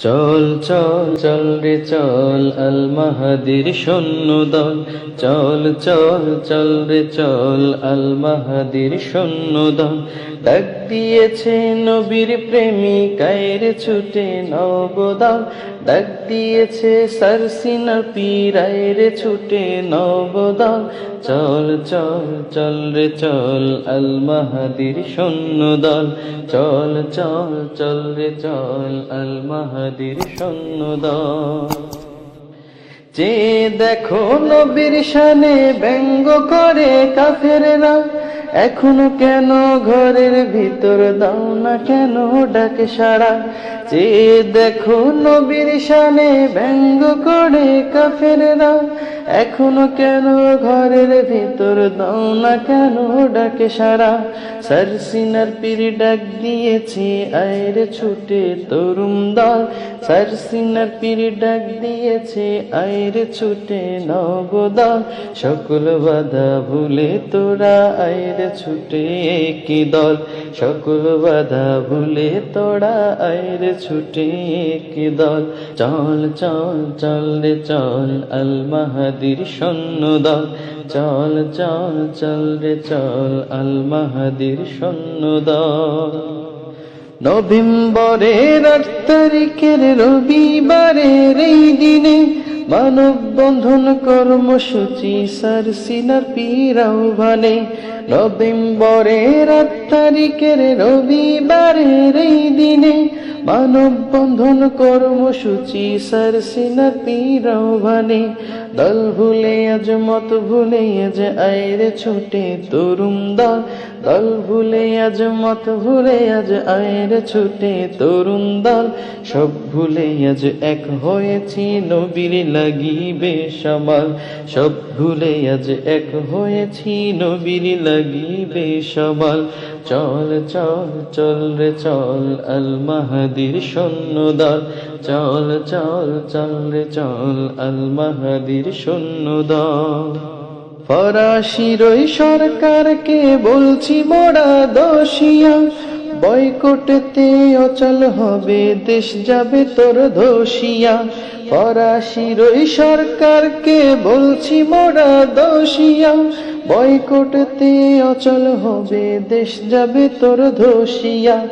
চল চল চল রে চল আল মাহাদির সৈন্য দল চল চল চল রে চল আল মাহাদির সৈন্য দল ডাক দিয়েছে নবীর প্রেমিকায়ের ছুটে নবদল। ডাক দিয়েছে সারসিনা পীরায়ের ছুটে নবদল। চল চল চল রে চল আল মাহাদির সৈন্য দল চল চল চল রে চল আল মাহাদির সৈন্য দল যে দেখো নবীর শানে ব্যঙ্গ করে কাফেররা এখনও কেন ঘরের ভিতর দাও না কেন ডাকে সারা যে দেখো নবীর শানে ব্যঙ্গ করে কাফেররা, এখনও কেন ঘরের ভিতর দাও না কেন ডাকে সারা সারসিনার পীর ডাক দিয়েছে, আয়ের ছুটে তরুণ দল সারসিনার পীর ডাক দিয়েছে আয়ের ছুটে নবদল সকল বাধা ভুলে তোরা আয়ের ছুটে কি দল। সকল বাধা ভুলে তোরা আয়ের ছুটে কি দল। চল চল চল রে, চল আল মাহাদির সৈন্য দল। চল চল চল রে, চল আল মাহাদির সৈন্য দল। নভেম্বরের আট তারিখের রবিবারের এই দিনে মানব বন্ধন কর্মসূচি সার সিনার পীরাও ভানে নভেম্বরের আট তারিখের রবিবারের এই দিনে মানব বন্ধন কর্মসূচি সার সিনার পীরাও ভানে দল ভুলে আজ, মত ভুলে আজ, আয়ের ছুটে তরুণ দল। দল ভুলে আজ, মত ভুলে আজ, আয়ের ছুটে তরুণ দল। সব ভুলে আজ, এক হয়েছি নবীর লাগিবে সমাল সব ভুলে আজ, এক হয়েছি নবীর লাগিবে সমাল চল চল চল রে, চল, আল মাহাদির সৈন্য দল। চল চল চল রে, চল, আল মাহাদির সৈন্য দল ফরাসির ওই সরকারকে বলছি, মোরা দোষিয়া, বয়কটেতে অচল হবে, দেশ যাবে তোর দোষিয়া। ফরাসির ওই সরকারকে বলছি, মোরা দোষিয়া। বয়কটতে অচল হবে, দেশ যাবে তোর ধসিয়া।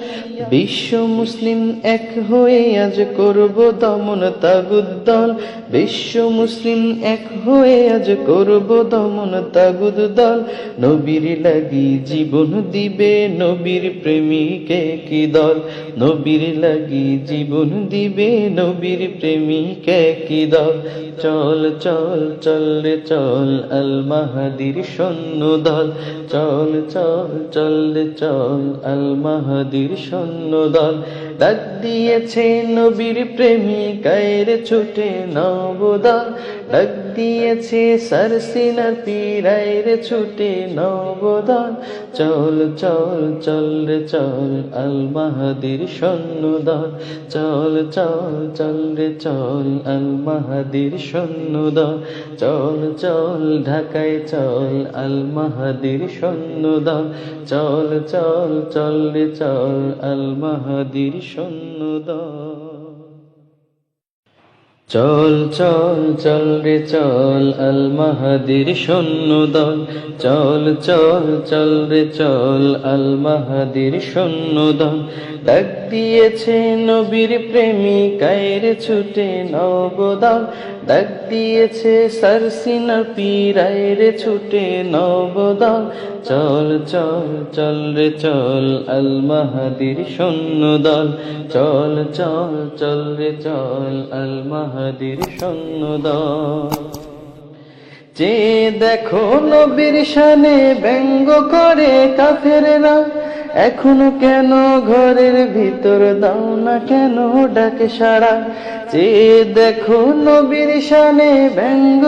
বিশ্ব মুসলিম এক হয়ে আজ করব দমন তাগুদ্দল। বিশ্ব মুসলিম এক হয়ে আজ করব দমন তাগুদ্দল। নবীর লাগি জীবন দিবে নবীর প্রেমিকে কি দল? নবীর লাগি জীবন দিবে নবীর প্রেমিকে কি দল? চল চল চল রে, চল আল মাহাদির সৈন্য দল চল চল চল রে, চল আল মাহাদির সৈন্য দল ডাক দিয়েছে নবীর প্রেমিকায়ের ছুটে নবদল ডাক দিয়েছে সারসিনার পীরায়ের ছুটে নবদল চল চল চল রে, চল আল মাহাদির সৈন্য চল চল চল রে, চল আল মাহাদির সৈন্য চল চল ঢাকায় চল আল মাহাদির সৈন্য চল চল চল রে, চল আল মাহাদির সৈন্য দল চল চল চল রে, চল, আল মাহাদির দল চল চল চল রে, চল, আল মাহাদির দল ডাক দিয়েছে নবীর প্রেমিকায়ের ছুটে নবদল। ডাক দিয়েছে সারসিনা পীরায়ের ছুটে নবদল। চল চল চল রে, চল আল মাহাদির সৈন্য দল চল চল চল রে, চল আল মাহাদির সৈন্য দল যে দেখো নবীর শানে ব্যঙ্গ করে কাফেররা এখনও কেন ঘরের ভিতর দাও না কেন ডাকে সারা? যে দেখো নবীর শানে ব্যঙ্গ